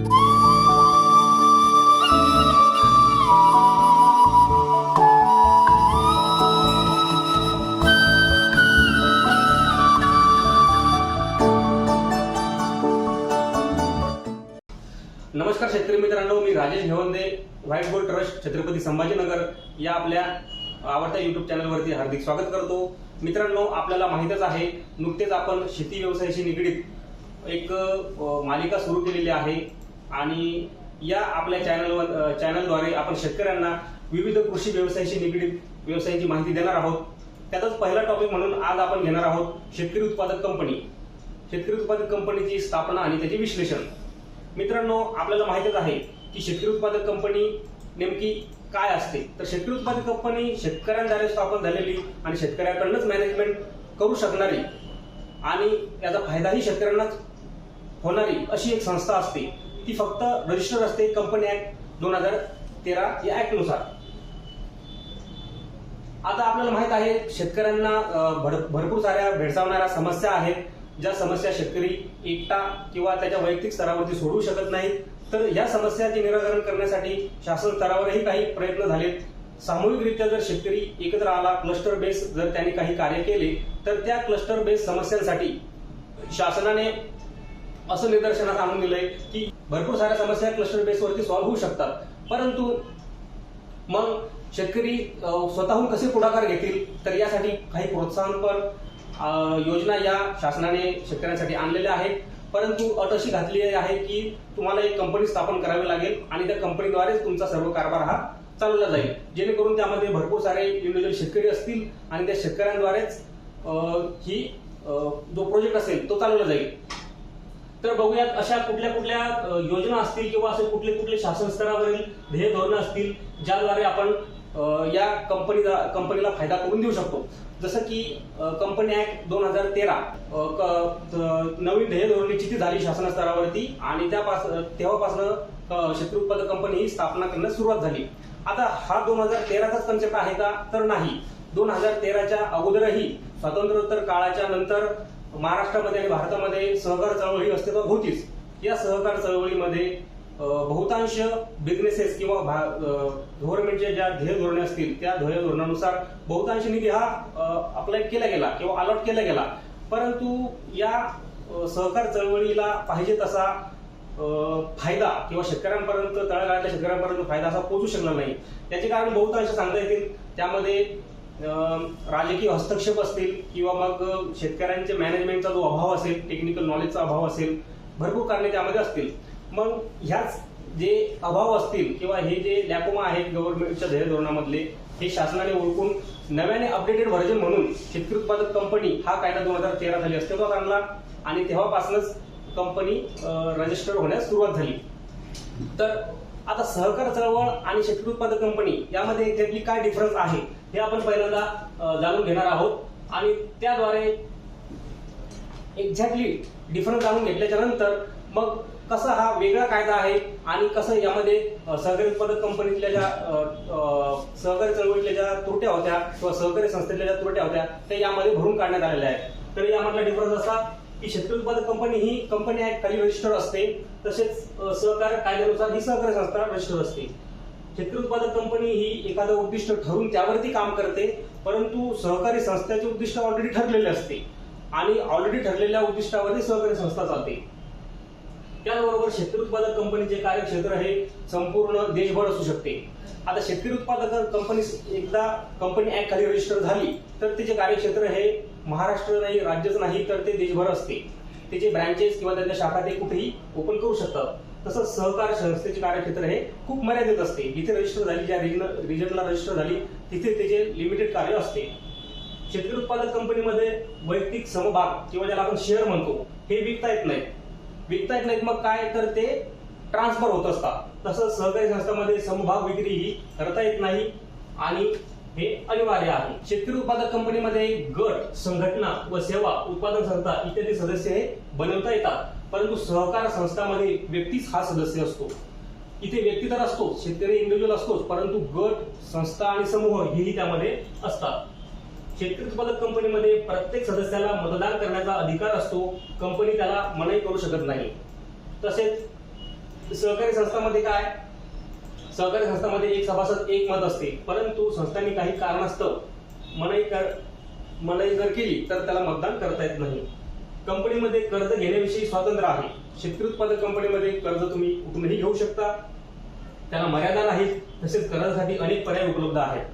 नमस्कार शेतकरी मित्रांनो मी Rajesh Ghevande white gold trust Chhatrapati Sambhajinagar या आपल्या आवडत्या युट्यूब चॅनलवरती हार्दिक स्वागत करतो. मित्रांनो आपल्याला माहीतच आहे नुकतेच आपण शेती व्यवसायाशी निगडीत एक मालिका सुरू केलेली आहे. आणि या आपल्या चॅनलवर चॅनलद्वारे आपण शेतकऱ्यांना विविध कृषी व्यवसायाशी निगडीत व्यवसायाची माहिती देणार आहोत. त्यातच पहिला टॉपिक म्हणून आज आपण घेणार आहोत शेतकरी उत्पादक कंपनी शेतकरी उत्पादक कंपनीची स्थापना आणि त्याचे विश्लेषण. मित्रांनो आपल्याला माहितच आहे की शेतकरी उत्पादक कंपनी नेमकी काय असते? तर शेतकरी उत्पादक कंपनी शेतकऱ्यांद्वारे स्थापन झालेली आणि शेतकऱ्याकडनंच मॅनेजमेंट करू शकणारी आणि याचा फायदाही शेतकऱ्यांनाच होणारी अशी एक संस्था असते. ती फक्त रजिस्टर असते कंपनी ऍक्ट दोन हजार तेरा या ऍक्टनुसार. आता आपल्याला माहीत आहे शेतकऱ्यांना भरपूर साऱ्या भेडसावणाऱ्या समस्या आहेत ज्या समस्या शेतकरी एकटा किंवा त्याच्या वैयक्तिक स्तरावरती सोडवू शकत नाहीत. तर या समस्याचे निराकरण करण्यासाठी शासन स्तरावरही काही प्रयत्न झालेत. सामूहिकरित्या जर शेतकरी एकत्र आला क्लस्टर बेस जर त्यांनी काही कार्य केले तर त्या क्लस्टर बेस समस्यांसाठी शासनाने असं निदर्शनास आणून दिलंय की भरपूर साऱ्या समस्या क्लस्टर बेसवरती सॉल्व्ह होऊ शकतात. परंतु मग शेतकरी स्वतःहून कसे पुढाकार घेतील? तर यासाठी काही प्रोत्साहनपर योजना या शासनाने शेतकऱ्यांसाठी आणलेल्या आहेत. परंतु अट अशी घातली आहे की तुम्हाला एक कंपनी स्थापन करावी लागेल आणि त्या कंपनीद्वारेच तुमचा सर्व कारभार हा चालवला जाईल. जेणेकरून त्यामध्ये भरपूर सारे इंडिव्हिज्युअल शेतकरी असतील आणि त्या शेतकऱ्यांद्वारेच ही जो प्रोजेक्ट असेल तो चालवला जाईल. तर बघूयात अशा कुठल्या कुठल्या योजना असतील किंवा असे कुठले कुठले शासन स्तरावरील ध्येय धोरणं असतील ज्याद्वारे आपण या कंपनीला कंपनीला फायदा करून देऊ शकतो. जसं की कंपनी ऍक्ट दोन हजार तेरा क- नवीन ध्येय धोरण निश्चिती झाली शासन स्तरावरती आणि त्यापास तेव्हापासून शेतकरी उत्पादक कंपनी ही स्थापना करण्यास सुरुवात झाली. आता हा दोन हजार तेराचाच कन्सेप्ट आहे का? तर नाही. दोन हजार तेराच्या अगोदरही स्वातंत्र्योत्तर काळाच्या नंतर महाराष्ट्रामध्ये आणि भारतामध्ये सहकार चळवळी अस्तित्वात होतीच या सहकार चळवळीमध्ये बहुतांश बिझनेसेस किंवा गव्हर्नमेंटच्या ज्या ध्येय धोरणे असतील त्या ध्येय धोरणानुसार बहुतांश निधी हा अप्लाय केला गेला किंवा अलॉट केला गेला. परंतु या सहकार चळवळीला पाहिजे तसा फायदा किंवा शेतकऱ्यांपर्यंत तळागाळातल्या शेतकऱ्यांपर्यंत फायदा असा पोहोचू शकला नाही. त्याचे कारण बहुतांश सांगता येतील. त्यामध्ये राजकीय हस्तक्षेप असतील किंवा मग शेतकऱ्यांच्या मॅनेजमेंटचा जो अभाव असेल टेक्निकल नॉलेजचा अभाव असेल भरपूर कारणे त्यामध्ये असतील. मग ह्याच जे अभाव असतील किंवा हे जे लॅकोमा आहेत गव्हर्नमेंटच्या ध्येय धोरणामधले हे शासनाने ओळखून नव्याने अपडेटेड व्हर्जन म्हणून शेतकरी उत्पादक कंपनी हा कायदा दोन हजार तेरा साली अस्तित्वात आणला आणि तेव्हापासूनच कंपनी रजिस्टर होण्यास सुरुवात झाली. तर आता सहकार चळवळ आणि शेतकरी उत्पादक कंपनी यामध्ये त्यातली काय डिफरन्स आहे हे आपण पहिल्यांदा जाणून घेणार आहोत. आणि त्याद्वारे एक्झॅक्टली डिफरन्स जाणून घेतल्याच्या नंतर मग कसा हा वेगळा कायदा आहे आणि कसं यामध्ये सहकारी उत्पादक कंपनीतल्या ज्या सहकारी चळवळीतल्या ज्या त्रुट्या होत्या किंवा सहकारी संस्थेतल्या ज्या त्रुट्या होत्या त्या यामध्ये भरून काढण्यात आलेल्या आहेत. तर यामधला डिफरन्स असा की शेतकरी उत्पादक कंपनी ही कंपनी ऍक्ट खाली रजिस्टर असते. तसेच सहकार कायद्यानुसार ही सहकारी संस्था रजिस्टर असते. शेतकरी उत्पादक कंपनी ही एखादं उद्दिष्ट ठरून त्यावरती काम करते परंतु सहकारी संस्थेचे उद्दिष्ट ऑलरेडी ठरलेले असते. आणि ऑलरेडी ठरलेल्या उद्दिष्टावरती सहकारी संस्था चालते. त्याचबरोबर शेतकरी उत्पादक कंपनीचे कार्यक्षेत्र हे संपूर्ण देशभर असू शकते. आता शेतकरी उत्पादक कंपनी एकदा कंपनी ऍक्ट खाली रजिस्टर झाली तर तिचे कार्यक्षेत्र हे महाराष्ट्र नाही राज्यच नाही तर ते देशभर असते. त्याचे ब्रँचेस किंवा त्याच्या शाखा ते कुठेही ओपन करू शकतात. तसंच सहकार संस्थेचे कार्यक्षेत्र हे खूप मर्यादित असते. जिथे रजिस्टर झाली ज्या रिजन रिजनला रजिस्टर झाली तिथे त्याचे लिमिटेड कार्य असते. शेतकरी उत्पादक कंपनीमध्ये वैयक्तिक समभाग किंवा ज्याला आपण शेअर म्हणतो हे विकता येत नाही. विकता येत नाहीत मग काय? तर ते ट्रान्सफर होत असतात. तसंच सहकारी संस्थांमध्ये समभाग विक्री ही करता येत नाही आणि हे अनिवार्य आहे. शेतकरी उत्पादक कंपनीमध्ये गट संघटना व सेवा उत्पादन संस्था इत्यादी सदस्य हे बनवता येतात. परंतु सहकार संस्थामध्ये व्यक्तीच हा सदस्य असतो. इथे व्यक्ती तर असतो शेतकरी इंडिव्हिज्युअल असतोच परंतु गट संस्था आणि समूह हेही त्यामध्ये असतात. शेतकरी उत्पादक कंपनीमध्ये प्रत्येक सदस्याला मतदान करण्याचा अधिकार असतो. कंपनी त्याला मनाई करू शकत नाही. तसेच सहकारी संस्थामध्ये काय? सहकारी संस्थांमध्ये एक सभासद एक मत असते. परंतु संस्थांनी काही कारणास्तव मनाई कर मनाई जर केली तर त्याला मतदान करता येत नाही. कंपनीमध्ये कर्ज घेण्याविषयी स्वातंत्र्य आहे. शेतकरी उत्पादक कंपनीमध्ये कर्ज तुम्ही कुठूनही घेऊ शकता. त्याला मर्यादा नाहीत तसेच कर्जासाठी अनेक पर्याय उपलब्ध आहेत.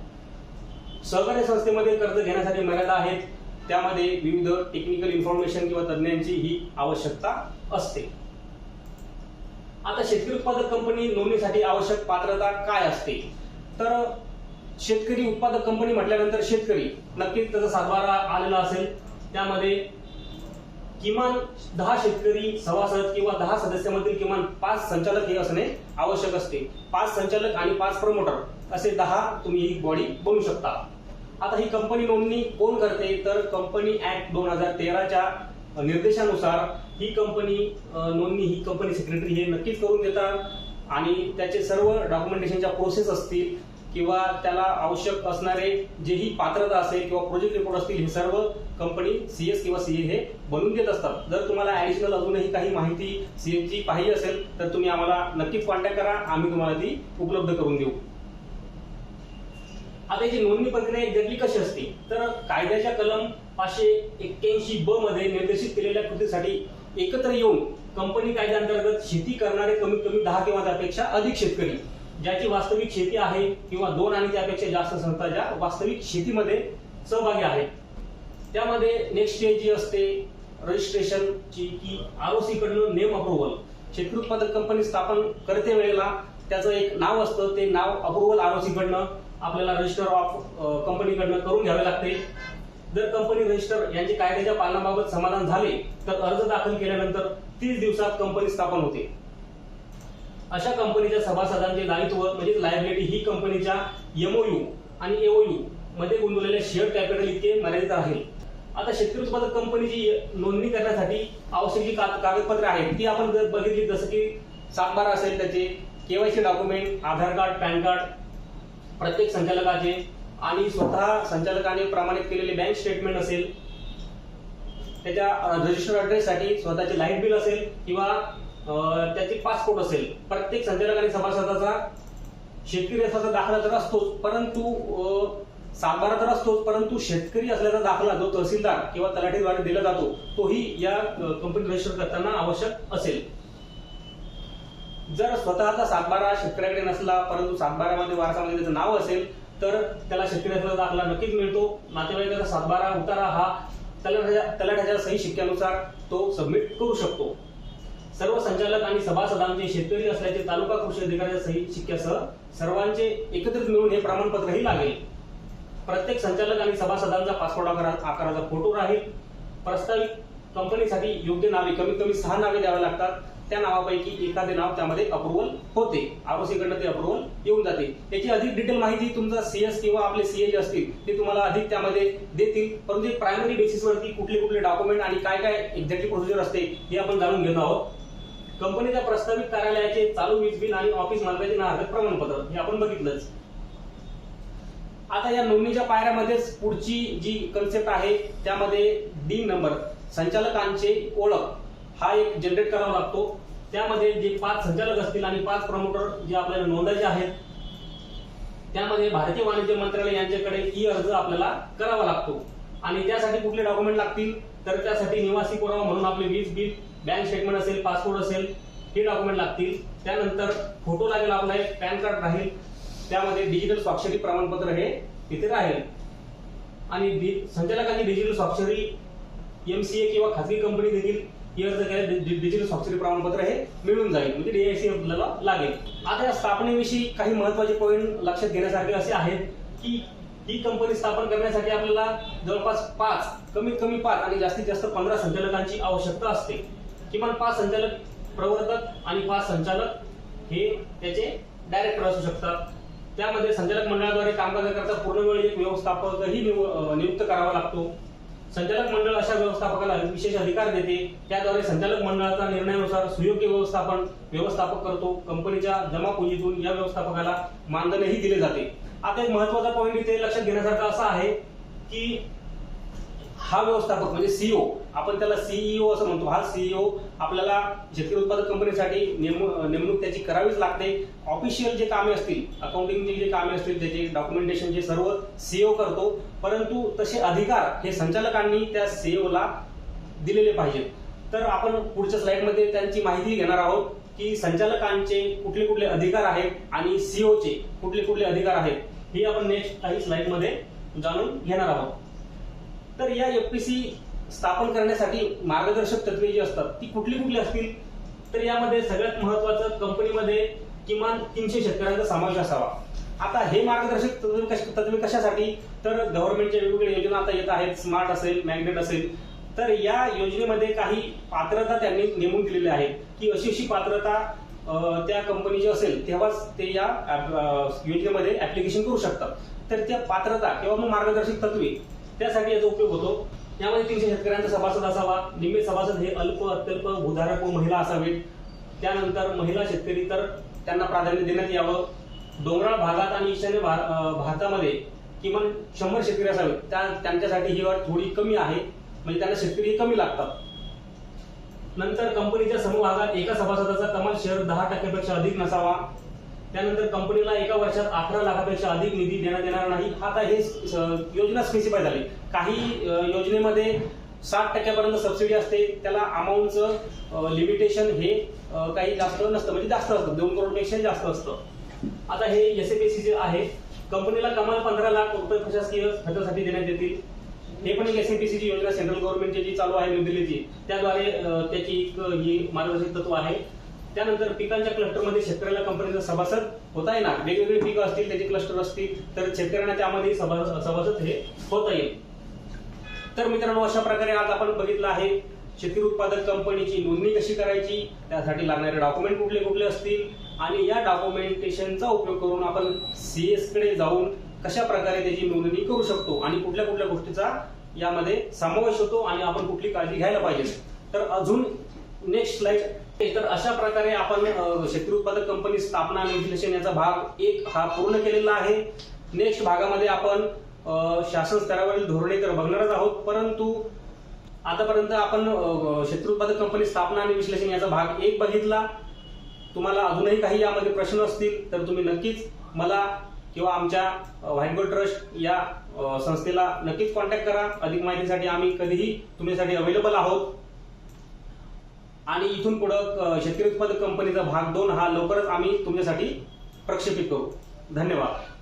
सहकारी संस्थेमध्ये कर्ज घेण्यासाठी मर्यादा आहेत. त्यामध्ये विविध टेक्निकल इन्फॉर्मेशन किंवा तज्ज्ञांची ही आवश्यकता असते. आता शेतकरी उत्पादक कंपनी नोंदणीसाठी आवश्यक पात्रता काय असते? तर शेतकरी उत्पादक कंपनी म्हटल्यानंतर शेतकरी नक्कीच त्याचा सातबारा आलेला असेल. त्यामध्ये किमान दहा शेतकरी सभासद किंवा दहा सदस्यामधील किमान पाच संचालक हे असणे आवश्यक असते. पाच संचालक आणि पाच प्रमोटर असे दहा तुम्ही ही बॉडी बनू शकता. आता ही कंपनी नोंदणी कोण करते? तर कंपनी ऍक्ट दोन हजार तेराच्या निर्देशानुसार ही कंपनी नोंदणी ही कंपनी सेक्रेटरी हे नक्कीच करून देतात. आणि त्याचे सर्व डॉक्युमेंटेशनच्या प्रोसेस असतील किंवा त्याला आवश्यक असणारे जेही पात्रता असेल किंवा प्रोजेक्ट रिपोर्ट असतील हे सर्व कंपनी सीएस किंवा सीए हे बनवून देत असतात. जर तुम्हाला ऍडिशनल अजूनही काही माहिती सीएची पाहिजे असेल तर तुम्ही आम्हाला नक्कीच कॉन्टॅक्ट करा. आम्ही तुम्हाला ती उपलब्ध करून देऊ. आता याची नोंदणी प्रक्रिया एक्झॅक्टली कशी असते? तर कायद्याच्या कलम पाचशे एक्क्याऐंशी ब मध्ये निर्देशित केलेल्या कृतीसाठी एकत्र येऊन कंपनी कायद्याअंतर्गत शेती करणारे कमीत कमी दहा किंवा त्यापेक्षा अधिक शेतकरी ज्याची वास्तविक शेती आहे किंवा दोन आणि त्यापेक्षा जास्त संस्था ज्या वास्तविक शेतीमध्ये सहभागी आहेत. त्यामध्ये नेक्स्ट स्टेज जी असते रजिस्ट्रेशनची की आरओसी कडनं नेम अप्रुव्हल शेतकरी उत्पादक कंपनी स्थापन करते वेळेला त्याचं एक नाव असतं ते नाव अप्रुव्हल आरओसी कडनं आपल्याला रजिस्टर ऑफ कंपनीकडनं करून घ्यावे लागते. जर कंपनी रजिस्टर यांचे कायद्याच्या पालनाबाबत समाधान झाले तर अर्ज दाखल केल्यानंतर तीस दिवसात कंपनी स्थापन होते. अशा कंपनीच्या सभासदांचे दायित्व म्हणजे लायबिलिटी ही कंपनीच्या एमओयू आणि एओयू मध्ये गुंतवलेल्या शेअर कॅपिटल इतके मर्यादित राहील आता शेतकरी उत्पादक कंपनीची नोंदणी करण्यासाठी आवश्यक जी का- कागदपत्रे आहेत ती आपण जर बघितली जसं की सातबारा असेल त्याचे KYC document Aadhaar card PAN card प्रत्येक संचालकाचे आणि स्वतः संचालकाने प्रमाणित केलेले बँक स्टेटमेंट असेल त्याच्या रजिस्टर अड्रेससाठी स्वतःचे लाइट बिल असेल किंवा त्याची त्याचे पासपोर्ट असेल. प्रत्येक संचालक आणि सभासदाचा शेतकरी असल्याचा दाखला तर असतोच परंतु सातबारा तर असतोच परंतु शेतकरी असल्याचा दाखला जो तहसीलदार किंवा तलाठीद्वारे दिला जातो तोही या कंपनी रजिस्टर करताना आवश्यक असेल. जर स्वतःचा सातबारा शेतकऱ्याकडे नसला परंतु सातबारामध्ये वारसामध्ये त्याचं नाव असेल तर त्याला शेतकऱ्याचा दाखला नक्कीच मिळतो. नातेवाईकाचा सातबारा उतारा हा तलाठ्याच्या सही शिक्क्यानुसार तो सबमिट करू शकतो. सर्व संचालक आणि सभासदांचे शेतकरी असल्याचे तालुका कृषी अधिकाऱ्याच्या सही शिक्क्यासह सर्वांचे एकत्रित मिळून हे प्रमाणपत्रही लागेल. प्रत्येक संचालक आणि सभासदांचा पासपोर्ट आकारा- आकाराचा फोटो राहील. प्रस्तावित कंपनीसाठी योग्य नावे कमीत कमी सहा नावे द्यावे लागतात. त्या नावापैकी एखादे नाव त्यामध्ये अप्रुव्हल होते. आरओसी कडनं ते अप्रुव्हल येऊन जाते. याची अधिक डिटेल माहिती तुमचा सीएस किंवा आपले सीए जे असतील ते तुम्हाला अधिक त्यामध्ये देतील. परंतु प्रायमरी बेसिसवरती कुठले कुठले डॉक्युमेंट आणि काय काय एक्झॅक्टली प्रोसिजर असते हे आपण जाणून घेणार आहोत. कंपनीच्या प्रस्तावित कार्यालयाचे चालू वीज बिल आणि ऑफिस मालकाचे नागरिक प्रमाणपत्र. हे आपण बघितलंच. आता या नोंदणीच्या पायऱ्यामध्येच पुढची जी कन्सेप्ट आहे त्यामध्ये डी नंबर संचालकांचे ओळख. हा एक जनरेट करावा लागतो. त्यामध्ये जे पाच संचालक असतील आणि पाच प्रमोटर जे आपल्याला नोंदायचे आहेत त्यामध्ये भारतीय वाणिज्य मंत्रालय यांच्याकडे ई अर्ज आपल्याला करावा लागतो. आणि त्यासाठी कुठले डॉक्युमेंट लागतील? तर त्यासाठी निवासी पुरावा म्हणून आपले वीज बिल बँक स्टेटमेंट असेल पासपोर्ट असेल हे डॉक्युमेंट लागतील. त्यानंतर फोटो लागेल आपला एक पॅन कार्ड राहील. त्यामध्ये डिजिटल स्वाक्षरी प्रमाणपत्र हे तिथे राहील. आणि डि- संचालकांची डिजिटल स्वाक्षरी एमसीए किंवा खाजगी कंपनी देखील हे अर्ज केला डि- डिजिटल स्वाक्षरी प्रमाणपत्र हे मिळून जाईल. म्हणजे डीआयसी आपल्याला लागेल. आता या स्थापनेविषयी काही महत्त्वाचे पॉईंट लक्षात घेण्यासारखे असे आहेत की ही कंपनी स्थापन करण्यासाठी आपल्याला जवळपास पाच कमीत कमी पाच आणि जास्तीत जास्त पंधरा संचालकांची आवश्यकता असते. किमान पाच संचालक प्रवर्तक आणि पाच संचालक हे त्याचे डायरेक्टर असू शकतात. त्यामध्ये संचालक मंडळाद्वारे कामकाजाकरता पूर्णवेळ एक व्यवस्थापकही निव- नियुक्त करावा लागतो. संचालक मंडळ अशा व्यवस्थापकाला विशेष अधिकार देते. त्याद्वारे संचालक मंडळाचा निर्णयानुसार सुयोग्य व्यवस्थापन व्यवस्थापक करतो. कंपनीच्या जमापुंजीतून या व्यवस्थापकाला मानधनही दिले जाते. आता एक महत्त्वाचा पॉईंट इथे लक्षात घेण्यासारखा असा आहे की हा व्यवस्थापक म्हणजे सीईओ आपण त्याला सीईओ असं म्हणतो. हा सीईओ आपल्याला शेतकरी उत्पादक कंपनीसाठी नेमणूक त्याची करावीच लागते. ऑफिशियल जे कामे असतील अकाउंटिंगचे जे कामे असतील त्याचे डॉक्युमेंटेशन जे सर्व सीओ करतो. परंतु तसे अधिकार हे संचालकांनी त्या सीओला दिलेले पाहिजेत तर आपण पुढच्या स्लाइडमध्ये त्यांची माहिती घेणार आहोत की संचालकांचे कुठले कुठले अधिकार आहेत आणि सीओचे कुठले कुठले अधिकार आहेत हे आपण नेक्स्ट काही स्लाइडमध्ये जाणून घेणार आहोत. तर या एफपीसी स्थापन करण्यासाठी मार्गदर्शक तत्वे जी असतात ती कुठली कुठली असतील? तर यामध्ये सगळ्यात महत्वाचं कंपनीमध्ये किमान तीनशे शेतकऱ्यांचा समावेश असावा. आता हे मार्गदर्शक तत्वे कश- तत्वे कशासाठी? तर गव्हर्नमेंटच्या वेगवेगळ्या योजना आता येत आहेत. स्मार्ट असेल मॅग्नेट असेल. तर या योजनेमध्ये काही पात्रता त्यांनी नेमून दिलेल्या आहेत. की अशी अशी पात्रता त्या कंपनीची असेल तेव्हाच ते या योजनेमध्ये ऍप्लिकेशन करू शकतात. तर त्या पात्रता किंवा मग मार्गदर्शक तत्वे त्यासाठी याचा उपयोग होतो. यामध्ये तीनशे शेतकऱ्यांचा सभासद असावा निम्मे सभासद हे अल्प अत्यल्प भूधारक व महिला असावेत. त्यानंतर महिला शेतकरी तर त्यांना प्राधान्य देण्यात यावं. डोंगराळ भागात आणि ईशान्य भा- भारतामध्ये किमान शंभर शेतकरी असावेत. त्या त्यांच्यासाठी ही वाढ थोडी कमी आहे. म्हणजे त्यांना शेतकरी कमी लागतात. नंतर कंपनीच्या समूहागात एका सभासदाचा कमाल शेअर दहा टक्क्यापेक्षा अधिक नसावा. त्यानंतर कंपनीला एका वर्षात अकरा लाखापेक्षा अधिक निधी देण्यात येणार नाही. आता हे योजना स्पेसिफाय झाली. काही योजनेमध्ये साठ टक्क्यापर्यंत सबसिडी असते. त्याला अमाऊंटचं लिमिटेशन हे काही जास्त नसतं. म्हणजे जास्त असतं. दोन करोडपेक्षा जास्त असतं. आता हे एस जे आहे कंपनीला कमाल पंधरा लाख रुपये प्रशासकीय खर्चासाठी देण्यात येतील. हे पण एक एस ची योजना. सेंट्रल गव्हर्नमेंटची जी चालू आहे न्यू दिल्लीची त्याद्वारे त्याची एक ही मार्गदर्शक तत्व आहे. त्यानंतर पिकांच्या क्लस्टरमध्ये शेतकऱ्याला कंपनीचा सभासद होता येणार वेगवेगळी पिकं असतील त्याचे क्लस्टर असतील तर शेतकऱ्यांना त्यामध्ये सभासद हे होता येईल. तर मित्रांनो अशा प्रकारे आज आपण बघितलं आहे शेतकरी उत्पादक कंपनीची नोंदणी कशी करायची त्यासाठी लागणारे डॉक्युमेंट कुठले कुठले असतील आणि या डॉक्युमेंटेशनचा उपयोग करून आपण सीएसकडे जाऊन कशा प्रकारे त्याची नोंदणी करू शकतो आणि कुठल्या कुठल्या गोष्टीचा यामध्ये समावेश होतो आणि आपण कुठली काळजी घ्यायला पाहिजे. तर अजून नेक्स्ट स्लाइड तर अशा प्रकारे आपण शेतकरी उत्पादक कंपनी स्थापना आणि विश्लेषण याचा भाग एक हा पूर्ण केलेला आहे. नेक्स्ट भागामध्ये आपण शासन स्तरावरील धोरणे तर बघणारच आहोत. परंतु आतापर्यंत आपण शेतकरी उत्पादक कंपनी स्थापना आणि विश्लेषण याचा भाग एक बघितला. तुम्हाला अजूनही काही यामध्ये प्रश्न असतील तर तुम्ही नक्कीच मला किंवा आमच्या व्हाईट ट्रस्ट या संस्थेला नक्कीच कॉन्टॅक्ट करा. अधिक माहितीसाठी आम्ही कधीही तुमच्यासाठी अवेलेबल आहोत. आणि इथून पुढं शेतकरी उत्पादक कंपनीचा भाग दोन हा लवकरच आम्ही तुमच्यासाठी प्रक्षेपित करू. धन्यवाद.